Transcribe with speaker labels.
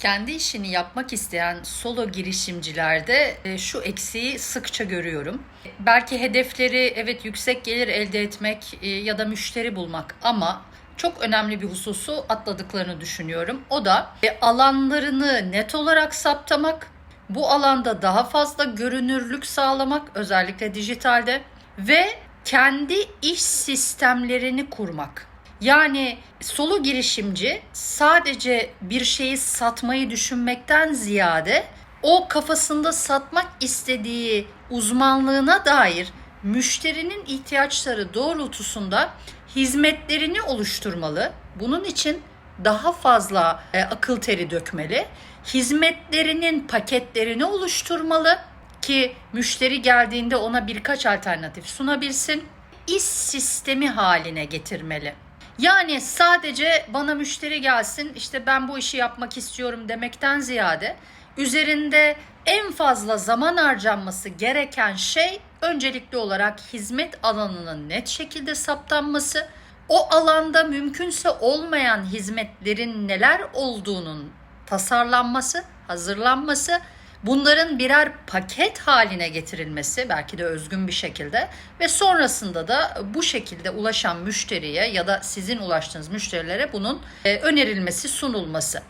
Speaker 1: Kendi işini yapmak isteyen solo girişimcilerde e, şu eksiği sıkça görüyorum. Belki hedefleri evet yüksek gelir elde etmek e, ya da müşteri bulmak ama çok önemli bir hususu atladıklarını düşünüyorum. O da e, alanlarını net olarak saptamak, bu alanda daha fazla görünürlük sağlamak özellikle dijitalde ve kendi iş sistemlerini kurmak. Yani solo girişimci sadece bir şeyi satmayı düşünmekten ziyade o kafasında satmak istediği uzmanlığına dair müşterinin ihtiyaçları doğrultusunda hizmetlerini oluşturmalı. Bunun için daha fazla e, akıl teri dökmeli. Hizmetlerinin paketlerini oluşturmalı ki müşteri geldiğinde ona birkaç alternatif sunabilsin. İş sistemi haline getirmeli. Yani sadece bana müşteri gelsin işte ben bu işi yapmak istiyorum demekten ziyade üzerinde en fazla zaman harcanması gereken şey öncelikli olarak hizmet alanının net şekilde saptanması, o alanda mümkünse olmayan hizmetlerin neler olduğunun tasarlanması, hazırlanması, bunların birer paket haline getirilmesi belki de özgün bir şekilde ve sonrasında da bu şekilde ulaşan müşteriye ya da sizin ulaştığınız müşterilere bunun e, önerilmesi, sunulması.